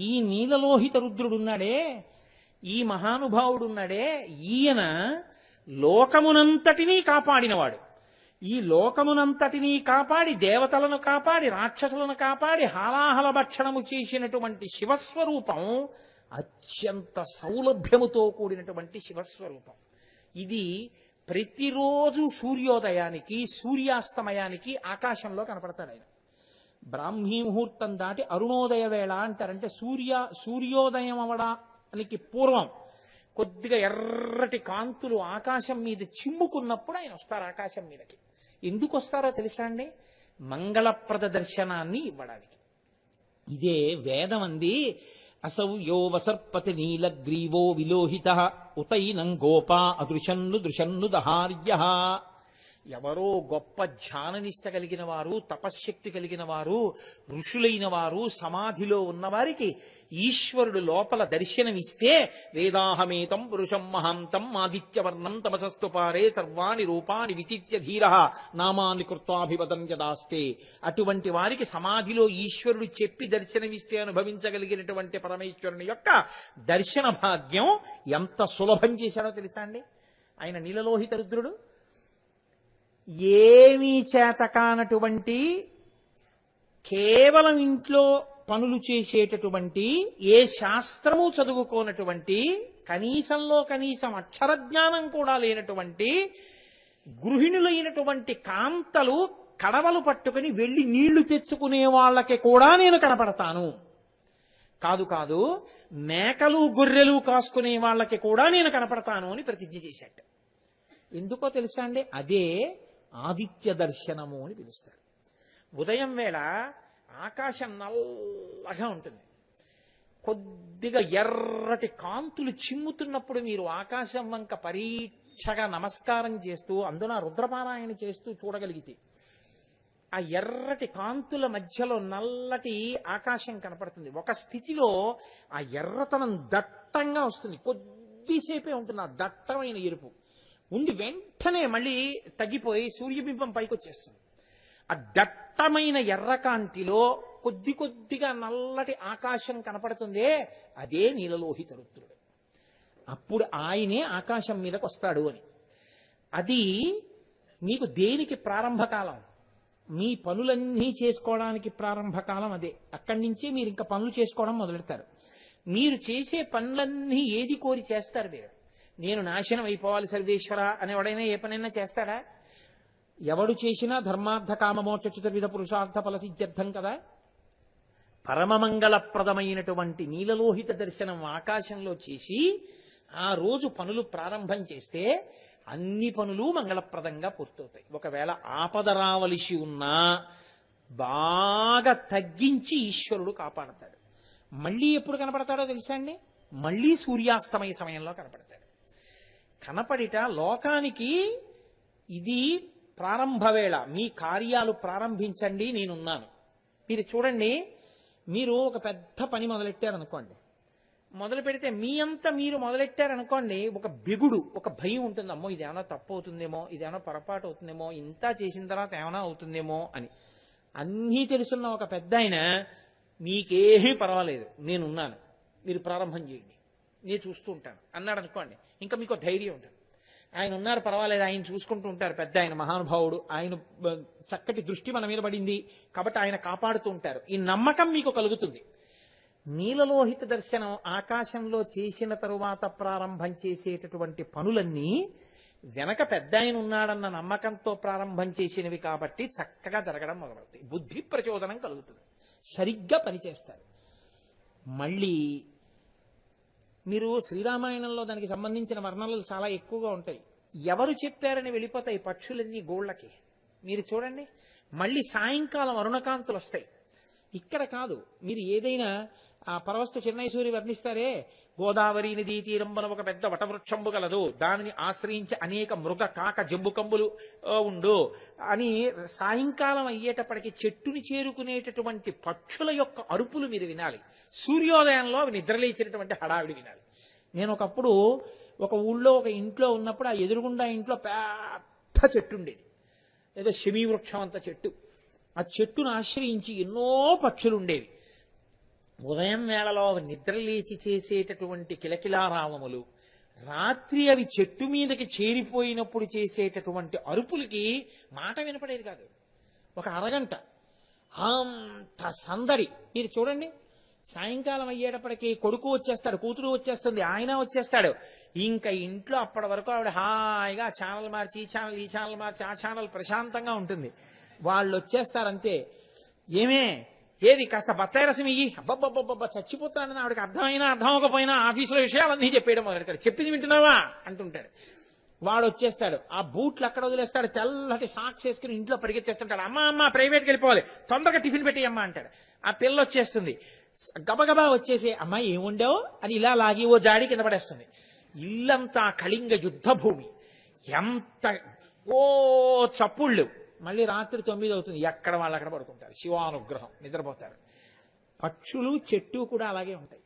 ఈ నీలలోహిత రుద్రుడున్నాడే ఈ మహానుభావుడున్నాడే ఈయన లోకమునంతటినీ కాపాడినవాడు. ఈ లోకమునంతటినీ కాపాడి దేవతలను కాపాడి రాక్షసులను కాపాడి హాలాహల భక్షణము చేసినటువంటి శివస్వరూపం అత్యంత సౌలభ్యముతో కూడినటువంటి శివస్వరూపం. ఇది ప్రతిరోజు సూర్యోదయానికి సూర్యాస్తమయానికి ఆకాశంలో కనపడతాడు ఆయన. బ్రాహ్మీ ముహూర్తం దాటి అరుణోదయ వేళ అంటారంటే సూర్య సూర్యోదయం అవడానికి పూర్వం. కొద్దిగా ఎర్రటి కాంతులు ఆకాశం మీద చిమ్ముకున్నప్పుడు ఆయన వస్తారు ఆకాశం మీదకి. ఎందుకు వస్తారో తెలుసా అండి? మంగళప్రద దర్శనాన్ని ఇవ్వడానికి. ఇదే వేదం అంది. అసౌ యో వసర్పతి నీలగ్రీవో విలోహిత ఉతైనం గోపా అదృశన్ను దృశన్ను దహార్య. ఎవరో గొప్ప ధ్యాననిష్ట కలిగిన వారు తపశ్శక్తి కలిగిన వారు ఋషులైన వారు సమాధిలో ఉన్నవారికి ఈశ్వరుడు లోపల దర్శనమిస్తే వేదాహమేతం పురుషం మహాంతం ఆదిత్యవర్ణం తమసస్తు పారే సర్వాణి రూపాని విచిత్య ధీర నామాన్ని కృత్వాభివదం యదాస్తే. అటువంటి వారికి సమాధిలో ఈశ్వరుడు చెప్పి దర్శనమిస్తే అనుభవించగలిగినటువంటి పరమేశ్వరుని యొక్క దర్శన భాగ్యం ఎంత సులభం చేశాడో తెలుసా అండి? ఆయన నీలలోహిత రుద్రుడు? ఏమీ చేత కానటువంటి కేవలం ఇంట్లో పనులు చేసేటటువంటి ఏ శాస్త్రము చదువుకోనటువంటి కనీసంలో కనీసం అక్షర జ్ఞానం కూడా లేనటువంటి గృహిణులైనటువంటి కాంతలు కడవలు పట్టుకుని వెళ్ళి నీళ్ళు తెచ్చుకునే వాళ్ళకి కూడా నేను కనపడతాను. కాదు కాదు మేకలు గొర్రెలు కాసుకునే వాళ్ళకి కూడా నేను కనపడతాను అని ప్రతిజ్ఞ చేశాడు. ఎందుకో తెలుసా అండి? అదే ఆదిత్య దర్శనము అని పిలుస్తారు. ఉదయం వేళ ఆకాశం నల్లగా ఉంటుంది. కొద్దిగా ఎర్రటి కాంతులు చిమ్ముతున్నప్పుడు మీరు ఆకాశం వంక పరీక్షగా నమస్కారం చేస్తూ అందున రుద్రపారాయణ చేస్తూ చూడగలిగితే ఆ ఎర్రటి కాంతుల మధ్యలో నల్లటి ఆకాశం కనపడుతుంది. ఒక స్థితిలో ఆ ఎర్రతనం దట్టంగా వస్తుంది. కొద్దిసేపే ఉంటుంది ఆ దట్టమైన ఎరుపు. ఉండి వెంటనే మళ్ళీ తగ్గిపోయి సూర్యబింబం పైకి వచ్చేస్తుంది ఆ దట్టమైన ఎర్రకాంతిలో కొద్ది కొద్దిగా నల్లటి ఆకాశం కనపడుతుందే అదే నీలలోహిత రుద్రుడు. అప్పుడు ఆయనే ఆకాశం మీదకి వస్తాడు అని. అది మీకు దేనికి ప్రారంభకాలం? మీ పనులన్నీ చేసుకోవడానికి ప్రారంభకాలం అదే. అక్కడి నుంచే మీరు ఇంకా పనులు చేసుకోవడం మొదలెడతారు. మీరు చేసే పనులన్నీ ఏది కోరి చేస్తారు మీరు? నేను నాశనం అయిపోవాలి సర్వేశ్వర అనే ఎవడైనా ఏ పనైనా చేస్తాడా? ఎవడు చేసినా ధర్మార్థ కామమోక్ష చతుర్విధ పురుషార్థ ఫలసిద్ధ్యర్థం కదా? పరమమంగళప్రదమైనటువంటి నీలలోహిత దర్శనం ఆకాశంలో చేసి ఆ రోజు పనులు ప్రారంభం చేస్తే అన్ని పనులు మంగళప్రదంగా పూర్తవుతాయి. ఒకవేళ ఆపద రావలసి ఉన్నా బాగా తగ్గించి ఈశ్వరుడు కాపాడతాడు. మళ్ళీ ఎప్పుడు కనపడతాడో తెలుసా అండి? మళ్ళీ సూర్యాస్తమయ సమయంలో కనపడతాడు. కనపడిట లోకానికి ఇది ప్రారంభ వేళ. మీ కార్యాలు ప్రారంభించండి నేనున్నాను. మీరు చూడండి మీరు ఒక పెద్ద పని మొదలెట్టారనుకోండి. మొదలు పెడితే మీ అంతా మీరు మొదలెట్టారనుకోండి ఒక బిగుడు ఒక భయం ఉంటుంది. అమ్మో ఇది ఏమైనా తప్పు అవుతుందేమో ఇది ఏమైనా పొరపాటు అవుతుందేమో ఇంత చేసిన తర్వాత ఏమైనా అవుతుందేమో అని. అన్నీ తెలుసున్న ఒక పెద్ద ఆయన మీకేమీ పర్వాలేదు నేనున్నాను. మీరు ప్రారంభం చేయండి. నేను చూస్తూ ఉంటాను. అన్నాడు అనుకోండి ఇంకా మీకు ధైర్యం ఉంటుంది. ఆయన ఉన్నారు పర్వాలేదు ఆయన చూసుకుంటూ ఉంటారు. పెద్ద ఆయన మహానుభావుడు. ఆయన చక్కటి దృష్టి మన మీద పడింది. కాబట్టి ఆయన కాపాడుతూ ఉంటారు. ఈ నమ్మకం మీకు కలుగుతుంది. నీలలోహిత దర్శనం ఆకాశంలో చేసిన తరువాత ప్రారంభం చేసేటటువంటి పనులన్నీ వెనక పెద్ద ఆయన ఉన్నాడన్న నమ్మకంతో ప్రారంభం చేసినవి కాబట్టి చక్కగా జరగడం మొదలవుతాయి. బుద్ధి ప్రచోదనం కలుగుతుంది. సరిగ్గా పనిచేస్తారు. మళ్ళీ మీరు శ్రీరామాయణంలో దానికి సంబంధించిన వర్ణనలు చాలా ఎక్కువగా ఉంటాయి. ఎవరు చెప్పారని వెళ్ళిపోతాయి పక్షులన్నీ గోళ్ళకి. మీరు చూడండి మళ్ళీ సాయంకాలం అరుణకాంతులు వస్తాయి. ఇక్కడ కాదు మీరు ఏదైనా ఆ పరవస్తు చిన్నైసూరి వర్ణిస్తారే గోదావరి నదీ తీరంబన ఒక పెద్ద వటవృక్షంబు గలదు దానిని ఆశ్రయించి అనేక మృగ కాక జంబుకంబులు కంబులు ఉండు అని సాయంకాలం అయ్యేటప్పటికి చెట్టుని చేరుకునేటటువంటి పక్షుల యొక్క అరుపులు మీరు వినాలి. సూర్యోదయంలో అవి నిద్రలేచినటువంటి హడావిడి వినాలి. నేను ఒకప్పుడు ఒక ఊళ్ళో ఒక ఇంట్లో ఉన్నప్పుడు ఆ ఎదురుగుండా ఇంట్లో పెద్ద చెట్టు ఉండేది. ఏదో శమీ వృక్షం అంత చెట్టు. ఆ చెట్టును ఆశ్రయించి ఎన్నో పక్షులు ఉండేవి. ఉదయం వేళలో నిద్రలేచి చేసేటటువంటి కిలకిలారావములు రాత్రి అవి చెట్టు మీదకి చేరిపోయినప్పుడు చేసేటటువంటి అరుపులకి మాట వినపడేది కాదు. ఒక అరగంట. అంత సందడి. మీరు చూడండి సాయంకాలం అయ్యేటప్పటికి కొడుకు వచ్చేస్తాడు కూతురు వచ్చేస్తుంది ఆయన వచ్చేస్తాడు. ఇంకా ఇంట్లో అప్పటి వరకు ఆవిడ హాయిగా ఛానల్ మార్చి ఈ ఛానల్ ఈ ఛానల్ మార్చి ఆ ఛానల్ ప్రశాంతంగా ఉంటుంది. వాళ్ళు వచ్చేస్తారంతే. ఏమే? ఏది కాస్త బత్తాయి రసం ఇయ్యి. అబ్బబ్బబ్బబ్బ చచ్చిపోతానని ఆవిడకి అర్థమైనా అర్థం అవ్వకపోయినా ఆఫీసులో విషయాలన్నీ చెప్పేయడం మొదలెడతాడు చెప్పింది వింటున్నావా? అంటుంటాడు. వాడు వచ్చేస్తాడు. ఆ బూట్లు అక్కడ వదిలేస్తాడు. తెల్లటి సాక్స్ వేసుకుని ఇంట్లో పరిగెత్తేస్తుంటాడు. అమ్మ అమ్మ ప్రైవేట్కి వెళ్ళిపోవాలి. తొందరగా టిఫిన్ పెట్టి అమ్మ అంటాడు. ఆ పిల్ల వచ్చేస్తుంది. గబగబా వచ్చేసే అమ్మ ఏం అని ఇలా లాగి ఓ జాడి కింద పడేస్తుంది. ఇల్లంతా కళింగ యుద్ధ భూమి ఎంత ఓ చప్పుళ్ళు. మళ్ళీ రాత్రి తొమ్మిది అవుతుంది. ఎక్కడ వాళ్ళు అక్కడ పడుకుంటారు? శివానుగ్రహం. నిద్రపోతారు. పక్షులు చెట్టు కూడా అలాగే ఉంటాయి.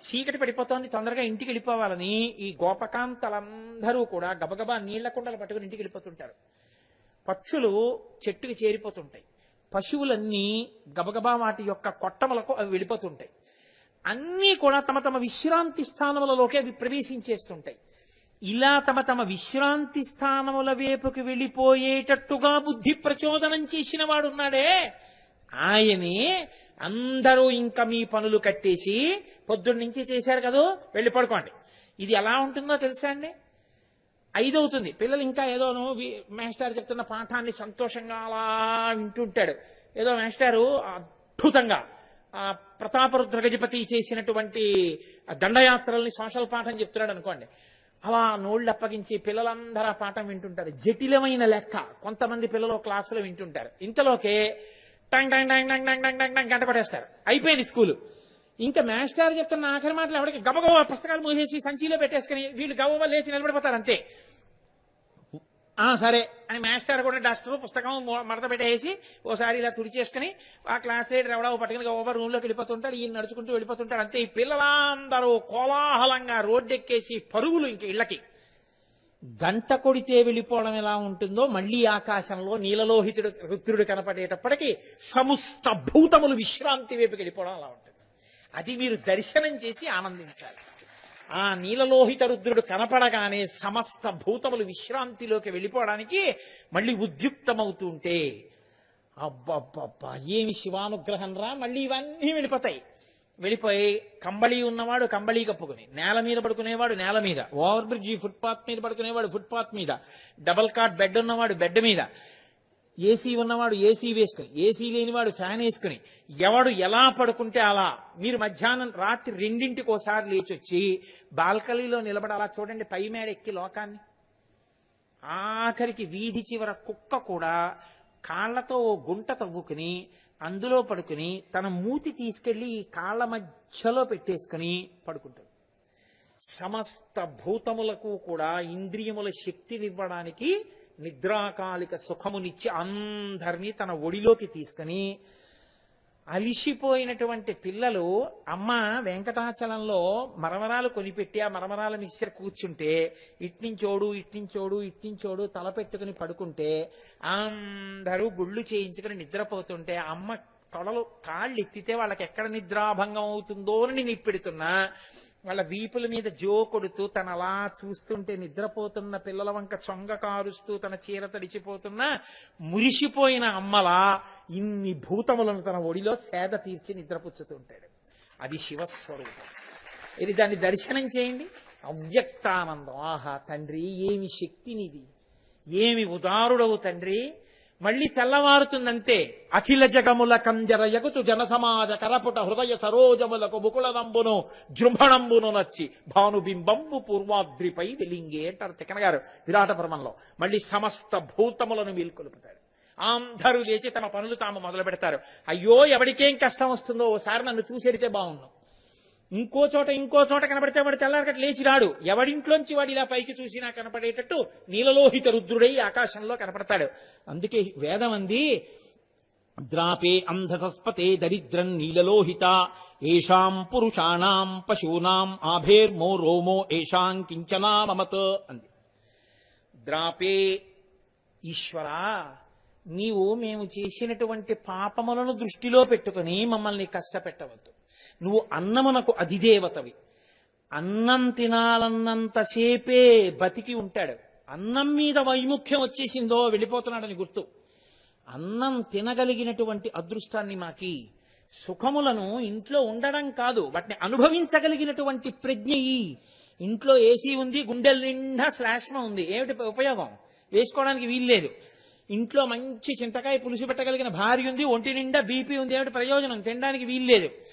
చీకటి పడిపోతోంది. తొందరగా ఇంటికి వెళ్ళిపోవాలని ఈ గోపకాంతలందరూ కూడా గబగబా నీళ్ళ కుండలు పట్టుకుని ఇంటికి వెళ్ళిపోతుంటారు. పక్షులు చెట్టుకి చేరిపోతుంటాయి. పశువులన్నీ గబగబా వాటి యొక్క కొట్టములకు అవి వెళ్ళిపోతుంటాయి. అన్నీ కూడా తమ తమ విశ్రాంతి స్థానములలోకి అవి ప్రవేశించేస్తుంటాయి. ఇలా తమ తమ విశ్రాంతి స్థానముల వైపుకి వెళ్ళిపోయేటట్టుగా బుద్ధి ప్రచోదనం చేసిన వాడున్నాడే. ఆయనే అందరూ ఇంకా మీ పనులు కట్టేసి పొద్దున్న నుంచి చేశారు కదా వెళ్ళి పడుకోండి. ఇది ఎలా ఉంటుందో తెలుసా అండి? ఐదవుతుంది పిల్లలు ఇంకా ఏదోను మేస్టార్ చెప్తున్న పాఠాన్ని సంతోషంగా అలా వింటుంటాడు ఏదో మేస్టారు అద్భుతంగా ఆ ప్రతాపరుద్ర గజపతి చేసినటువంటి దండయాత్రల్ని సోషల్ పాఠం చెప్తున్నాడు అనుకోండి అలా నోళ్ళు అప్పగించి పిల్లలందరూ ఆ పాఠం వింటుంటారు జటిలమైన లెక్క కొంతమంది పిల్లలు క్లాసులో వింటుంటారు ఇంతలోకే టంగ్ టంగ్ టంగ్ టంగ్ టంగ్ టంగ్ టంగ్ గంట పడేస్తారు అయిపోయింది స్కూలు ఇంకా మాస్టర్ చెప్తున్న ఆఖరి మాటలు ఎవరికి? గబగబా పుస్తకాలు మూసేసి సంచిలో పెట్టేసుకుని వీళ్ళు గబగబా లేచి నిలబడిపోతారు అంతే. ఆ సరే అని మాస్టర్ కూడా డస్టర్ పుస్తకం మడత పెట్టేసి ఓసారి ఇలా తుడిచేసుకుని ఆ క్లాస్ లీడర్ ఎవడో పట్టుకుని ఓవర్ రూమ్లోకి వెళ్ళిపోతుంటాడు ఈయన నడుచుకుంటూ వెళ్ళిపోతుంటాడు అంతే. ఈ పిల్లలందరూ కోలాహలంగా రోడ్డెక్కేసి పరుగులు ఇంక ఇళ్ళకి. గంట కొడితే వెళ్ళిపోవడం ఎలా ఉంటుందో మళ్ళీ ఆకాశంలో నీలలోహితుడు రుద్రుడు కనపడేటప్పటికీ సమస్త భూతములు విశ్రాంతి వైపుకి వెళ్ళిపోవడం అలా ఉంటుంది. అది మీరు దర్శనం చేసి ఆనందించాలి. ఆ నీలలోహిత రుద్రుడు కనపడగానే సమస్త భూతములు విశ్రాంతిలోకి వెళ్ళిపోవడానికి మళ్ళీ ఉద్యుక్తమవుతుంటే అబ్బబ్బబ్బా ఏమి శివానుగ్రహం రా మళ్ళీ ఇవన్నీ వెళ్ళిపోతాయి. వెళ్ళిపోయి కంబళి ఉన్నవాడు కంబళి కప్పుకుని నేల మీద పడుకునేవాడు నేల మీద ఓవర్ బ్రిడ్జి ఫుట్పాత్ మీద పడుకునేవాడు ఫుట్పాత్ మీద డబల్ కాట్ బెడ్ ఉన్నవాడు బెడ్ మీద ఏసీ ఉన్నవాడు ఏసీ వేసుకుని ఏసీ లేనివాడు ఫ్యాన్ వేసుకుని ఎవడు ఎలా పడుకుంటే అలా. మీరు మధ్యాహ్నం రాత్రి రెండింటికి ఒకసారి లేచి వచ్చి బాల్కనీలో నిలబడి అలా చూడండి పై మేడ ఎక్కి లోకాన్ని. ఆఖరికి వీధి చివర కుక్క కూడా కాళ్ళతో ఓ గుంట తవ్వుకుని అందులో పడుకుని తన మూతి తీసుకెళ్ళి ఈ మధ్యలో పెట్టేసుకుని పడుకుంటాడు సమస్త భూతములకు కూడా ఇంద్రియముల శక్తినివ్వడానికి నిద్రాకాలిక సుఖమునిచ్చి అందరినీ తన ఒడిలోకి తీసుకుని అలిసిపోయినటువంటి పిల్లలు అమ్మ వెంకటాచలంలో మరమరాలు కొనిపెట్టి ఆ మరమరాల మిక్సర్ కూర్చుంటే ఇట్నించోడు ఇట్నించోడు ఇట్నించోడు తల పెట్టుకుని పడుకుంటే అందరూ గుళ్ళు చేయించుకుని నిద్రపోతుంటే అమ్మ తొడలు కాళ్ళు ఎత్తితే వాళ్ళకి ఎక్కడ నిద్రాభంగం అవుతుందో అని నేను ఇప్పెడుతున్నా వాళ్ళ వీపుల మీద జో కొడుతూ తన అలా చూస్తుంటే నిద్రపోతున్న పిల్లల వంక చొంగ కారుస్తూ తన చీర తడిచిపోతున్న మురిసిపోయిన అమ్మలా ఇన్ని భూతములను తన ఒడిలో సేద తీర్చి నిద్రపుచ్చుతుంటాడు. అది శివస్వరూపం. ఇది దాన్ని దర్శనం చేయండి. అవ్యక్తానందం. ఆహా తండ్రి ఏమి శక్తినిది ఏమి ఉదారుడవు తండ్రి? మళ్ళీ తెల్లవారుతుందంతే. అఖిల జగముల కంజర యగుతు జనసమాజ కరపుట హృదయ సరోజములకు ముకుళనంబును జృంభణంబును నచ్చి భానుబింబంబు పూర్వాద్రిపై వెలింగే అంటారు తిక్కన గారు విరాట పర్వంలో. మళ్ళీ సమస్త భూతములను మేల్కొలుపుతాడు. అందరూ లేచి తమ పనులు తాము మొదలు పెడతారు అయ్యో ఎవరికేం కష్టం వస్తుందో ఓసారి నన్ను చూసేడితే బాగున్నావు ఇంకో చోట ఇంకో చోట కనబడితే వాడు తెల్లారకట లేచి రాడు. ఎవడింట్లోంచి వాడు ఇలా పైకి చూసినా కనపడేటట్టు నీలలోహిత రుద్రుడై ఆకాశంలో కనపడతాడు. అందుకే వేదం అంది ద్రాపే అంధసస్పతే దరిద్రం నీలలోహిత ఏషాం పురుషాణాం పశూనాం ఆభేర్మో రోమో ఏషాం కించనా మమత అంది. ద్రాపే ఈశ్వరా నీవు మేము చేసినటువంటి పాపములను దృష్టిలో పెట్టుకుని మమ్మల్ని కష్టపెట్టవద్దు. నువ్వు అన్నమునకు అధిదేవతవి. అన్నం తినాలన్నంతసేపే బతికి ఉంటాడు. అన్నం మీద వైముఖ్యం వచ్చేసిందో వెళ్ళిపోతున్నాడని గుర్తు. అన్నం తినగలిగినటువంటి అదృష్టాన్ని మాకి సుఖములను ఇంట్లో ఉండడం కాదు. వాటిని అనుభవించగలిగినటువంటి ప్రజ్ఞ ఇంట్లో ఏసీ ఉంది గుండెల నిండా శ్లాష్మ ఉంది. ఏమిటి ఉపయోగం? వేసుకోవడానికి వీల్లేదు ఇంట్లో మంచి చింతకాయ పులుసు పెట్టగలిగిన భార్య ఉంది ఒంటి నిండా బీపీ ఉంది. ఏమిటి ప్రయోజనం? తినడానికి వీల్లేదు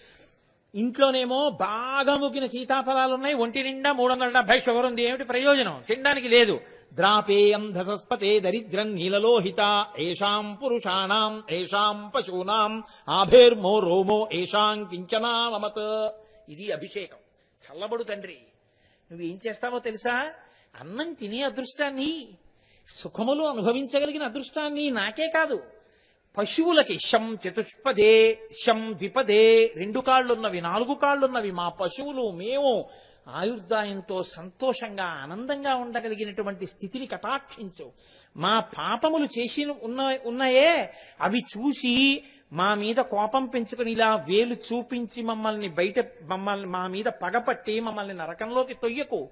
ఇంట్లోనేమో బాగా ముగ్గిన సీతాఫలాలు ఉన్నాయి ఒంటి నిండా మూడు వందల డెబ్బై షుగర్ ఉంది. ఏమిటి ప్రయోజనం? తినడానికి లేదు. ద్రాపేయం ధసస్పతే దరిద్రం నీలలోహిత. ఏషాం పురుషాణం ఏషాం పశూనాం. ఆభేర్మో రోమో ఏషాం కించనా మమత్ ఇది అభిషేకం. చల్లబడు తండ్రి. నువ్వేం చేస్తావో తెలుసా? అన్నం తినే అదృష్టాన్ని సుఖములు అనుభవించగలిగిన అదృష్టాన్ని నాకే కాదు. పశువులకి శం చతుష్పదే శం ద్విపదే రెండు కాళ్ళున్నవి నాలుగు కాళ్ళున్నవి. మా పశువులు మేము ఆయుర్దాయంతో సంతోషంగా ఆనందంగా ఉండగలిగినటువంటి స్థితిని కటాక్షించు. మా పాపములు చేసి ఉన్న ఉన్నాయే అవి చూసి మా మీద కోపం పెంచుకుని ఇలా వేలు చూపించి మమ్మల్ని బయట మమ్మల్ని మా మీద పగపట్టి మమ్మల్ని నరకంలోకి తొయ్యకు.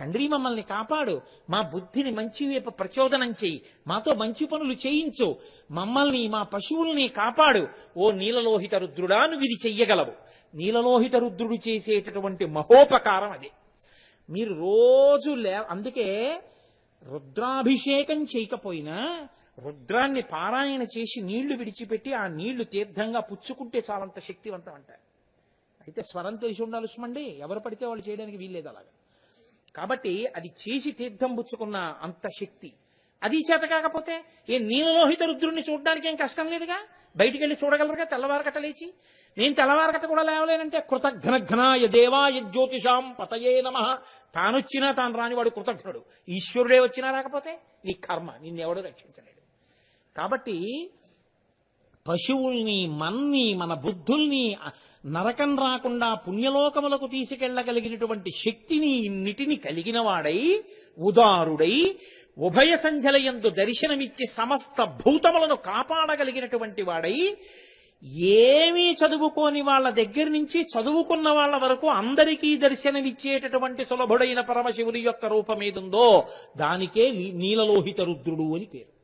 తండ్రి మమ్మల్ని కాపాడు. మా బుద్ధిని మంచి వైపు ప్రచోదనం చేయి. మాతో మంచి పనులు చేయించు. మమ్మల్ని మా పశువుల్ని కాపాడు. ఓ నీలలోహిత రుద్రుడా నువ్వు ఇది చెయ్యగలవు. నీలలోహిత రుద్రుడు చేసేటటువంటి మహోపకారం అది. మీరు రోజు లే అందుకే రుద్రాభిషేకం చేయకపోయినా రుద్రాన్ని పారాయణ చేసి నీళ్ళు విడిచిపెట్టి ఆ నీళ్ళు తీర్థంగా పుచ్చుకుంటే చాలంత శక్తివంతం అంటారు అయితే స్వరం తెలిసి ఉండాలి సుమండి ఎవరు పడితే వాళ్ళు చేయడానికి వీల్లేదు అలాగా. కాబట్టి అది చేసి తీర్థం పుచ్చుకున్న అంత శక్తి. అది చేత కాకపోతే ఏ నీలలోహిత రుద్రుణ్ణి చూడడానికి ఏం కష్టం లేదుగా? బయటికి వెళ్ళి చూడగలరుగా తెల్లవారకట లేచి? నేను తెల్లవారకట కూడా లేవలేనంటే కృతఘ్నఘ్నాయ దేవాయ జ్యోతిషాం పతయే నమ. తానొచ్చినా తాను రానివాడు కృతజ్ఞుడు ఈశ్వరుడే వచ్చినా రాకపోతే నీ కర్మ నిన్నెవడో రక్షించలేడు. కాబట్టి పశువుల్ని మన్ని మన బుద్ధుల్ని నరకం రాకుండా పుణ్యలోకములకు తీసుకెళ్ళగలిగినటువంటి శక్తిని ఇన్నిటిని కలిగిన వాడై ఉదారుడై ఉభయ సంధ్యలయందు దర్శనమిచ్చి సమస్త భూతములను కాపాడగలిగినటువంటి వాడై ఏమీ చదువుకోని వాళ్ళ దగ్గర నుంచి చదువుకున్న వాళ్ళ వరకు అందరికీ దర్శనమిచ్చేటటువంటి సులభుడైన పరమశివుని యొక్క రూపమేదుందో దానికే నీ- నీలలోహిత రుద్రుడు అని పేరు.